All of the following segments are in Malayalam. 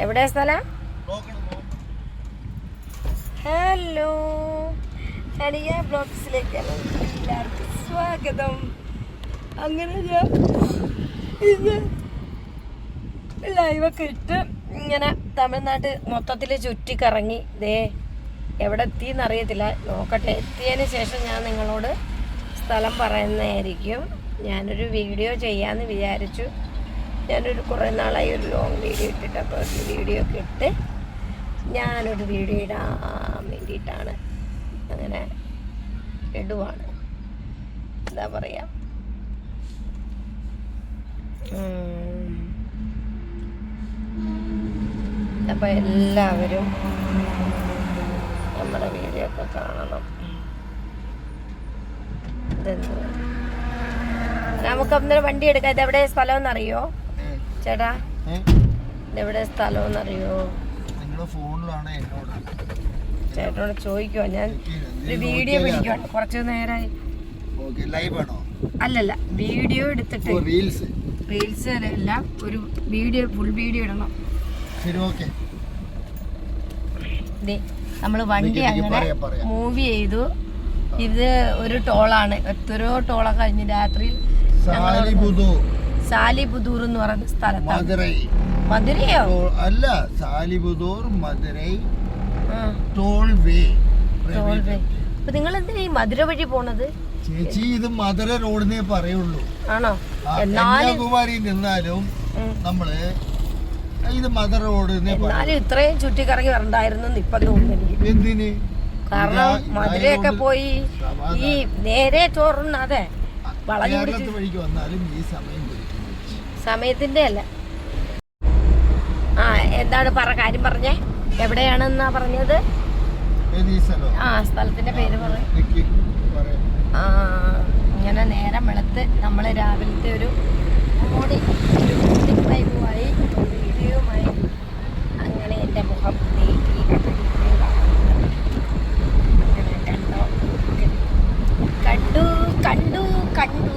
എവിടെ സ്ഥലം? ഹലോ ഹരിയ ബ്ലോഗ്സിലേക്ക് എല്ലാവർക്കും സ്വാഗതം. അങ്ങനെ ഞാൻ ഇന്ന് ലൈവൊക്കെ ഇട്ട് ഇങ്ങനെ തമിഴ്നാട് മൊത്തത്തിൽ ചുറ്റിക്കറങ്ങി. ദേ എവിടെ എത്തിയെന്ന് അറിയത്തില്ല. നോക്കട്ടെ എത്തിയതിന് ശേഷം ഞാൻ നിങ്ങളോട് സ്ഥലം പറയുന്നതായിരിക്കും. ഞാനൊരു വീഡിയോ ചെയ്യാമെന്ന് വിചാരിച്ചു. ഞാനൊരു കുറേ നാളായി ഒരു ലോങ് വീഡിയോ ഇട്ടിട്ട് അപ്പോൾ ഒരു വീഡിയോ ഒക്കെ ഇട്ട് ഞാനൊരു വീഡിയോ ഇടാൻ വേണ്ടിയിട്ടാണ്. അങ്ങനെ ഇടുവാണ്. എന്താ പറയുക അപ്പം എല്ലാവരും നമ്മുടെ വീഡിയോ ഒക്കെ കാണണം. ഇതെന്ത് നമുക്ക് അന്നേരം വണ്ടി എടുക്കാം. ഇതെവിടെ സ്ഥലം എന്നറിയോ? ചേട്ടാ. എവിടെ സ്ഥലം അറിയോ ചേട്ടനോട് ചോദിക്കുവാ. ഞാൻ ഒരു വീഡിയോ പിടിക്കുവാണ് കുറച്ച് നേരമായി അല്ലല്ല വീഡിയോ എടുത്തിട്ട്. റീൽസ് റീൽസ് അല്ല ഒരു വീഡിയോ ഫുൾ വീഡിയോ ഇടണം. ശരി ഓക്കെ. നമ്മൾ വണ്ടി അങ്ങനെ. മൂവ് ചെയ്തു. ഇത് ഒരു ടോളാണ് എത്രയോ ടോളൊക്കെ കഴിഞ്ഞ് രാത്രിയിൽ സാലിപുദൂർ എന്ന് പറയുന്ന സ്ഥലത്താണ്. മധുരൈ. മധുരയോ? അല്ല സാലിബുദൂർ മധുരൈ ആ, ടോൾവേ. അപ്പൊ നിങ്ങൾ എന്തിനാ ഈ മധുര വഴി പോണത്? ചേച്ചി ഇത് മധുര റോഡിനെ പറയുള്ളൂ. ആണോ? ആ, എന്നാലും കന്യാകുമാരി നിന്നാലും ഉം. നമ്മൾ ഇത് മധുര റോഡ് എന്നാലും ഇത്രയും ചുറ്റിക്കറങ്ങി വരണ്ടായിരുന്നു ഇപ്പൊ തോന്നുന്നു എനിക്ക്. എന്തിന്? കാരണം ഇതാ- മധുരയൊക്കെ ഇതായതുകൊണ്ട് പോയി ഈ നേരെ ചോറുന്നതെ വളരെ വളഞ്ഞു കേരളത്തിൽ വഴിക്ക് വന്നാലും ഈ സമയം സമയത്തിന്റെ അല്ല. ആ എന്താണ് പറ കാര്യം പറഞ്ഞേ. എവിടെയാണെന്നാ പറഞ്ഞത്? ആ സ്ഥലത്തിന്റെ പേര് പറ. നിക്ക് പറയാം. ആ ഇങ്ങനെ നേരം വെളുത്ത് നമ്മൾ രാവിലത്തെ ഒരു മോടി ഒരു മോർണിംഗ് വൈബുമായി വീഡിയോയുമായി അങ്ങനെ എന്റെ മുഖം നീക്കി അങ്ങനെ കണ്ടോ കണ്ടു കണ്ടു കണ്ടു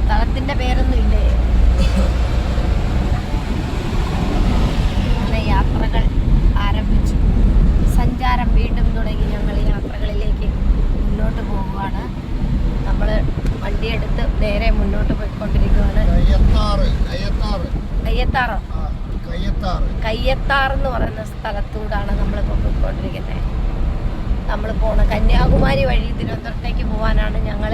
സ്ഥലത്തിന്റെ പേരൊന്നും ഇല്ലേ അങ്ങനെ യാത്രകൾ ആരംഭിച്ചു സഞ്ചാരം വീണ്ടും തുടങ്ങി ഞങ്ങൾ യാത്രകളിലേക്ക് മുന്നോട്ട് പോവുകയാണ് നമ്മൾ വണ്ടിയെടുത്ത് നേരെ മുന്നോട്ട് പോയിക്കൊണ്ടിരിക്കുകയാണ് കയ്യത്താറ് കയ്യത്താറ് കയ്യത്താറോ ആ കയ്യത്താറ് കയ്യത്താർ എന്ന് പറയുന്ന സ്ഥലത്തൂടാണ് നമ്മളിപ്പോൾ പോയിക്കൊണ്ടിരിക്കുന്നത് നമ്മൾ പോണ കന്യാകുമാരി വഴി തിരുവനന്തപുരത്തേക്ക് പോകാനാണ് ഞങ്ങൾ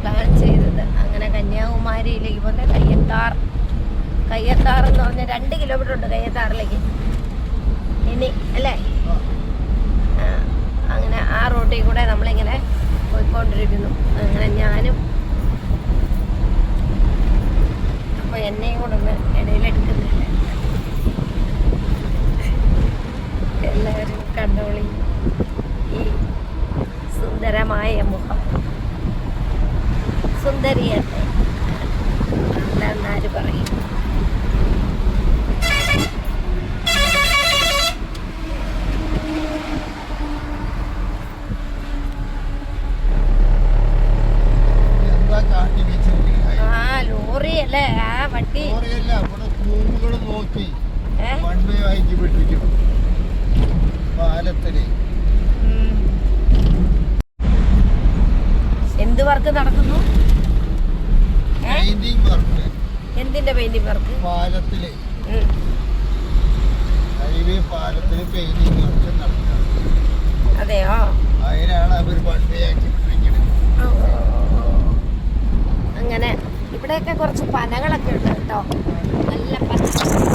പ്ലാൻ ചെയ്തത്. അങ്ങനെ കന്യാകുമാരിയിലേക്ക് പോകുന്ന കയ്യത്താർ. കയ്യത്താർ എന്ന് പറഞ്ഞാൽ രണ്ട് കിലോമീറ്റർ ഉണ്ട് കയ്യത്താറിലേക്ക്. ഇനി അല്ലേ? അങ്ങനെ ആ റോട്ടിൽ കൂടെ നമ്മളിങ്ങനെ പോയിക്കൊണ്ടിരിക്കുന്നു. അങ്ങനെ ഞാനും അപ്പോൾ എന്നെയും കൂടെ ഒന്ന് ഇടയിലെടുക്കുന്നില്ല എല്ലാവരും കണ്ടോളി ഈ സുന്ദരമായ മുഖം സുന്ദരിയല്ലേ? അല്ലെന്നാര് പറയും? ആ ലോറിയല്ലേ? ആ വണ്ടി. നോക്കി. വർക്ക് നടക്കുന്നു? എന്തിന്റെ പെയിന്റിംഗ് വർക്ക് പാലത്തിൽ. ഹൈവേ വർക്ക് അതെയോ? അതിനാണ് അവർ അങ്ങനെ. ഇവിടെയൊക്കെ കുറച്ച് പനകളൊക്കെ ഉണ്ട് കേട്ടോ. നല്ല പച്ച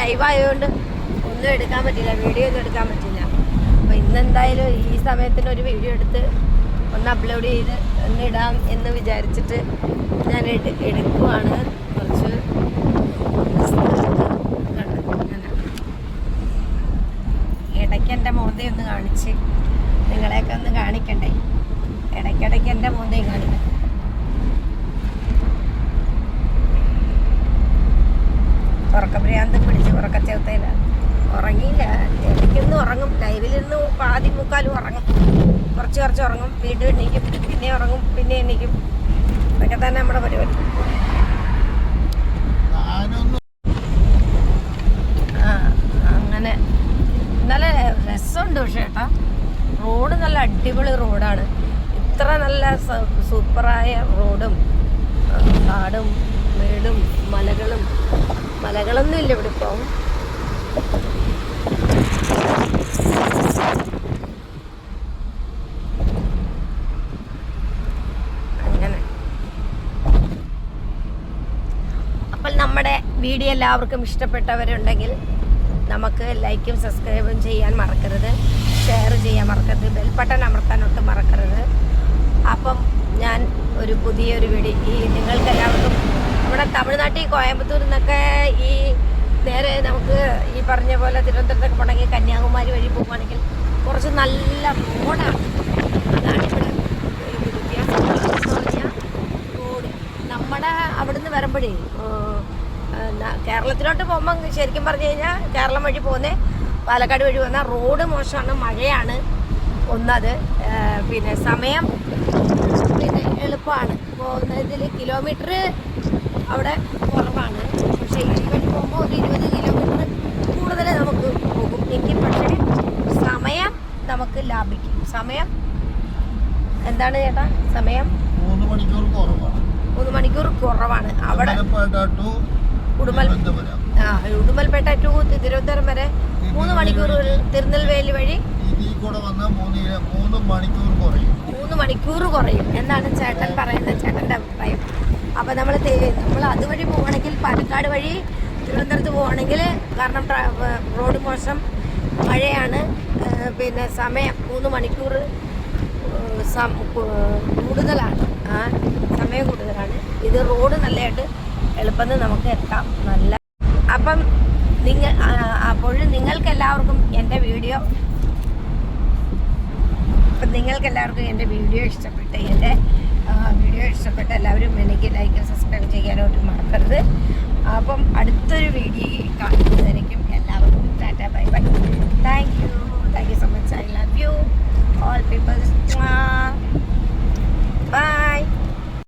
ലൈവ് ആയതുകൊണ്ട് ഒന്നും എടുക്കാൻ പറ്റില്ല വീഡിയോ ഒന്നും എടുക്കാൻ പറ്റില്ല. അപ്പോൾ ഇന്നെന്തായാലും ഈ സമയത്തിന് ഒരു വീഡിയോ എടുത്ത് ഒന്ന് അപ്ലോഡ് ചെയ്ത് ഒന്ന് ഇടാം എന്ന് വിചാരിച്ചിട്ട് ഞാൻ എടുക്കുവാണ്. കുറച്ച് ഇടയ്ക്ക് എന്റെ മോന്തയും ഒന്ന് കാണിച്ച് നിങ്ങളെയൊക്കെ ഒന്ന് കാണിക്കണ്ടേ? ഇടയ്ക്കിടയ്ക്ക് എന്റെ മോന്തയും കാണിക്കണം ഉറക്കഭ്രാന്ത് പിടിച്ച് ഉറക്കച്ചേർത്തയില്ല ഉറങ്ങിയില്ല. ഇടയ്ക്കൊന്ന് ഉറങ്ങും. ലൈവിലിരുന്ന് പാതി മുക്കാലും ഉറങ്ങും. കുറച്ച് കുറച്ച് ഉറങ്ങും. വീണ്ടും എണീക്കും. പിന്നെ ഉറങ്ങും. പിന്നെ എണീക്കും. ഇതൊക്കെ തന്നെ നമ്മുടെ പരിപാടി. ആ അങ്ങനെ. നല്ല രസമുണ്ട് പക്ഷേ ചേട്ടാ റോഡ് നല്ല അടിപൊളി റോഡാണ്. ഇത്ര നല്ല സൂപ്പറായ റോഡും കാടും മേടും മലകളും. മലകളൊന്നുമില്ല ഇവിടെ ഇപ്പോൾ അപ്പോൾ നമ്മുടെ വീഡിയോ എല്ലാവർക്കും ഇഷ്ടപ്പെട്ടവരുണ്ടെങ്കിൽ നമുക്ക് ലൈക്കും സബ്സ്ക്രൈബും ചെയ്യാൻ മറക്കരുത്. ഷെയർ ചെയ്യാൻ മറക്കരുത്. ബെൽ ബട്ടൺ അമർത്താൻ ഒട്ടും മറക്കരുത്. അപ്പം ഞാൻ ഒരു പുതിയൊരു വീഡിയോ ഈ നിങ്ങൾക്ക് എല്ലാവർക്കും നമ്മുടെ തമിഴ്നാട്ടിൽ കോയമ്പത്തൂരിൽ നിന്നൊക്കെ ഈ നേരെ നമുക്ക് ഈ പറഞ്ഞ പോലെ തിരുവനന്തപുരത്തൊക്കെ പോകണമെങ്കിൽ കന്യാകുമാരി വഴി പോകുവാണെങ്കിൽ കുറച്ച് നല്ല റോഡാണ് അതാണ് ഇവിടെ നമ്മുടെ അവിടുന്ന് വരുമ്പോഴേ കേരളത്തിലോട്ട് പോകുമ്പോൾ ശരിക്കും പറഞ്ഞു കഴിഞ്ഞാൽ കേരളം വഴി പോകുന്നേ പാലക്കാട് വഴി വന്നാൽ റോഡ് മോശമാണ് മഴയാണ് ഒന്നത്. പിന്നെ സമയം പിന്നെ എളുപ്പമാണ്. പോകുന്നതിൽ കിലോമീറ്റർ അവിടെ കുറവാണ്. പക്ഷേ ഇരുപത് പോകുമ്പോൾ ഒരു ഇരുപത് കിലോമീറ്റർ കൂടുതൽ നമുക്ക് പോകും. എങ്കിൽ പക്ഷേ സമയം നമുക്ക് ലാഭിക്കും. സമയം എന്താണ് ചേട്ടാ? സമയം മൂന്ന് മണിക്കൂർ കുറവാണ്. മൂന്ന് മണിക്കൂർ കുറവാണ്. അവിടെ ഉടുമൽ ആ ഉടുമൽപേട്ട ടു തിരുവനന്തപുരം വരെ മൂന്ന് മണിക്കൂർ തിരുനെൽവേലി വഴി മൂന്ന് മണിക്കൂർ കുറയും. മൂന്ന് മണിക്കൂർ കുറയും. എന്നാണ് ചേട്ടൻ പറയുന്നത്? ചേട്ടന്റെ അഭിപ്രായം. അപ്പോൾ നമ്മൾ നമ്മൾ അതുവഴി പോവുകയാണെങ്കിൽ പാലക്കാട് വഴി തിരുവനന്തപുരത്ത് പോവുകയാണെങ്കിൽ കാരണം റോഡ് മോശം മഴയാണ്. പിന്നെ സമയം മൂന്ന് മണിക്കൂർ കൂടുതലാണ്. സമയം കൂടുതലാണ്. ഇത് റോഡ് നല്ലതായിട്ട് എളുപ്പത്തിൽ നമുക്ക് എത്താം. നല്ല അപ്പം നിങ്ങൾ അപ്പോഴും നിങ്ങൾക്ക് എല്ലാവർക്കും എന്റെ വീഡിയോ അപ്പം നിങ്ങൾക്ക് എല്ലാവർക്കും എന്റെ വീഡിയോ ഇഷ്ടപ്പെട്ട് എന്റെ ആ, വീഡിയോ ഇഷ്ടപ്പെട്ട് എല്ലാവരും എനിക്ക് ലൈക്ക് സബ്സ്ക്രൈബ് ചെയ്യാനോട്ട് മറക്കരുത് അപ്പം അടുത്തൊരു വീഡിയോ കാണുന്നതായിരിക്കും